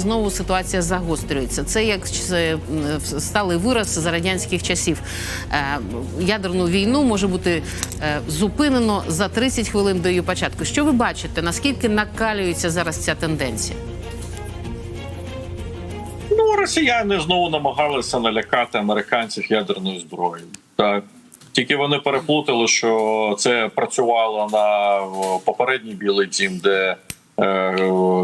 Знову ситуація загострюється. Це як сталий вираз за радянських часів. Е, Ядерну війну може бути е, зупинено за 30 хвилин до її початку. Що ви бачите? Наскільки накалюється зараз ця тенденція? Ну, росіяни знову намагалися налякати американців ядерною зброєю. Так. Тільки вони переплутали, що це працювало на попередній білий дім, де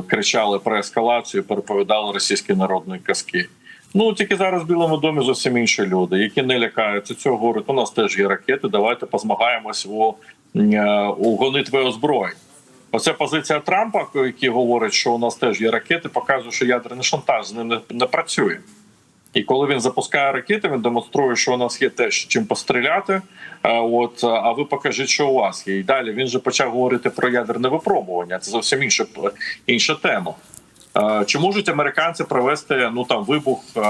кричали про ескалацію, переповідали російські народні казки. Ну тільки зараз в Білому домі зовсім інші люди, які не лякаються цього. Говорять, у нас теж є ракети. Давайте позмагаємось у, е, у гонитві озброєнь. Оця позиція Трампа, який говорить, що у нас теж є ракети, показує, що ядерний шантаж з ним не, не працює. І коли він запускає ракети, він демонструє, що у нас є теж чим постріляти. е, От а ви покажіть, що у вас є. І далі він же почав говорити про ядерне випробування. Це зовсім інша інша тема. Е, Чи можуть американці провести ну там вибух е,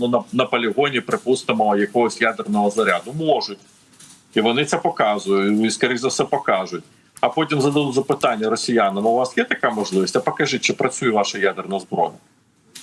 ну на, на полігоні, припустимо, якогось ядерного заряду? Можуть, і вони це показують, і скоріш за все покажуть. А потім зададуть запитання росіянам: у вас є така можливість? А покажіть, чи працює ваша ядерна зброя?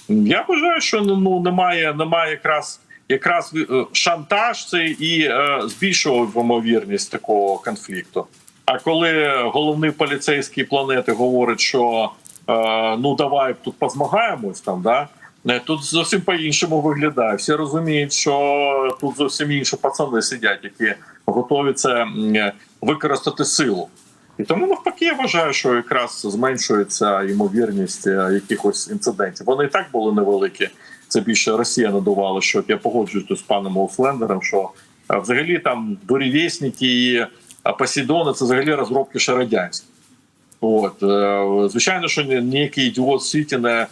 Я вважаю, що ну немає, немає якраз якраз е, шантаж це і е, збільшував ймовірність такого конфлікту. А коли головний поліцейський планети говорить, що е, ну давай тут позмагаємось там, да е, тут зовсім по-іншому виглядає. Всі розуміють, що тут зовсім інші пацани сидять, які готові це е, використати силу. І тому навпаки, я вважаю, що якраз зменшується ймовірність е, якихось інцидентів. Вони і так були невеликі. Це більше Росія надувала. Що я погоджуюсь з паном Офлендером, що е, взагалі там бурєвєсники і е, Посейдони це взагалі розробки ще радянські. От звичайно, що ніякий ідіот світі не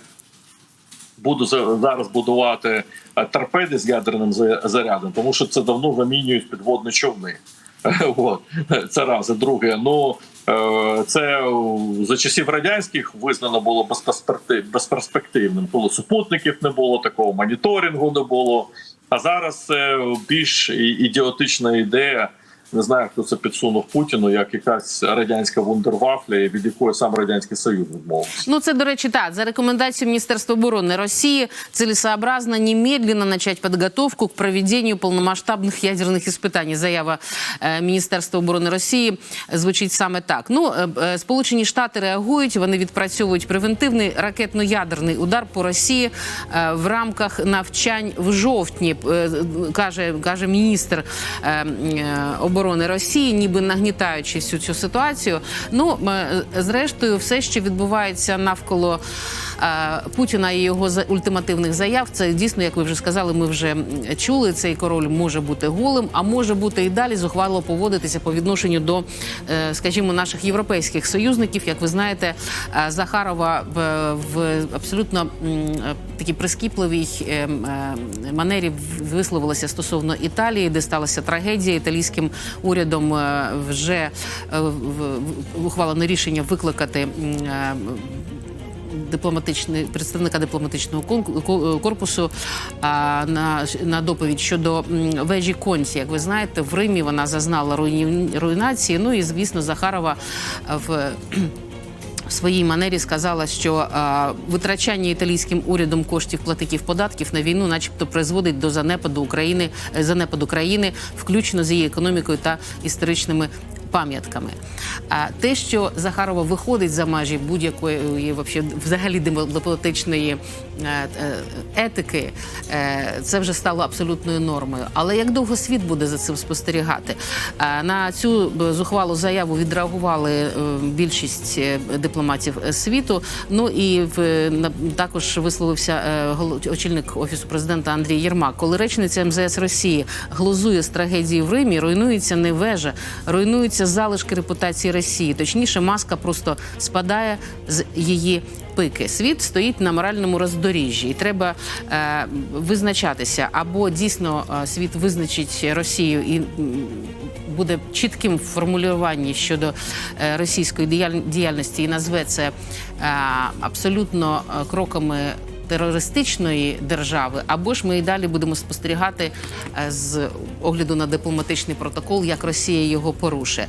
буду зараз будувати торпеди з ядерним зарядом, тому що це давно замінюють підводні човни. От це раз. Друге, ну це е, за часів радянських визнано було безперспективним. Коли супутників не було, такого моніторингу не було. А зараз це більш ідіотична ідея Не знаю, хто це підсунув Путіну, як якась радянська вундервафля, від якої сам радянський союз відмовився. Ну, це, до речі, так. За рекомендацією Міністерства оборони Росії целесообразно немедленно начать подготовку к проведению полномасштабных ядерных испытаний. Заява е, Міністерства оборони Росії звучить саме так. Ну, е, е, Сполучені Штати реагують, вони відпрацьовують превентивний ракетно-ядерний удар по Росії е, в рамках навчань в жовтні, е, каже, каже міністр е, е, оборони Росії, ніби нагнітаючи всю цю ситуацію. Ну, е, зрештою, все, що відбувається навколо е, Путіна і його за- ультимативних заяв, це дійсно, як ви вже сказали, ми вже чули. Цей король може бути голим, а може бути і далі зухвало поводитися по відношенню до, е, скажімо, наших європейських союзників. Як ви знаєте, Захарова в, абсолютно м, такій прискіпливій манері висловилася стосовно Італії, де сталася трагедія. Італійським урядом е, вже ухвалене в- в- рішення викликати. е, Дипломатичний представника дипломатичного корпусу а, на, на доповідь щодо вежі Конці. Як ви знаєте, в Римі вона зазнала руйнації. Ну і звісно, Захарова е, в своїй манері сказала, що а, витрачання італійським урядом коштів платників податків на війну, начебто, призводить до занепаду України, е, занепаду країни, включно з її економікою та історичними. Пам'ятками, а те, що Захарова виходить за межі будь-якої вообще, взагалі дипломатичної е, е, етики, е, це вже стало абсолютною нормою. Але як довго світ буде за цим спостерігати? Е, На цю е, зухвалу заяву відреагували е, більшість е, дипломатів е, світу. Ну і в також висловився е, очільник офісу президента Андрій Єрмак. Коли речниця МЗС Росії глузує з трагедії в Римі, руйнується не вежа, руйнуються залишки репутації Росії. Точніше, маска просто спадає з її. Пики світ стоїть на моральному роздоріжжі, і треба е, визначатися або дійсно е, світ визначить Росію і буде чітким формулюванні щодо е, російської діяль- діяльності і назве це е, абсолютно кроками терористичної держави, або ж ми і далі будемо спостерігати е, з огляду на дипломатичний протокол, як Росія його порушує.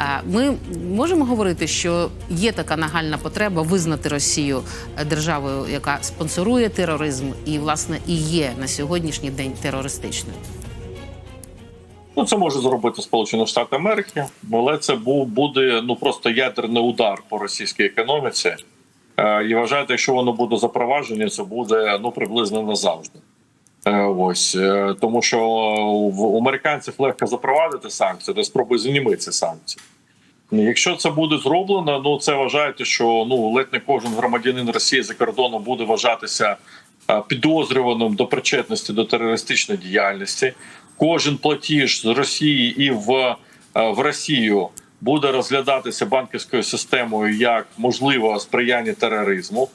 Е, Ми можемо говорити, що є така нагальна потреба визнати Росію е, державою, яка спонсорує тероризм, і власне і є на сьогоднішній день терористичною. Ну, це може зробити Сполучені Штати Америки, але це був буде ну просто ядерний удар по російській економіці. Е, і вважаєте, якщо воно буде запровадження, це буде ну приблизно назавжди. Е, ось е, тому, що в американців легко запровадити санкції, де спробуй зніми ці санкції. Якщо це буде зроблено, ну це вважаєте, що ну ледь не кожен громадянин Росії за кордоном буде вважатися підозрюваним до причетності до терористичної діяльності. Кожен платіж з Росії і в, в Росію буде розглядатися банківською системою як можливе сприяння тероризму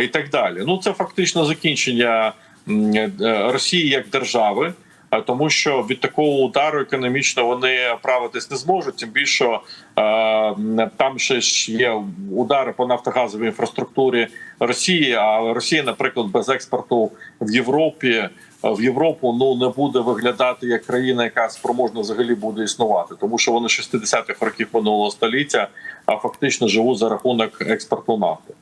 і так далі. Ну це фактично закінчення е, Росії як держави. Тому, що від такого удару економічно вони правитись не зможуть. Тим більше там ще ж є удари по нафтогазовій інфраструктурі Росії. А Росія, наприклад, без експорту в Європі в Європу ну не буде виглядати як країна, яка спроможна взагалі буде існувати, тому що вони 60-х років минулого століття а фактично живуть за рахунок експорту нафти.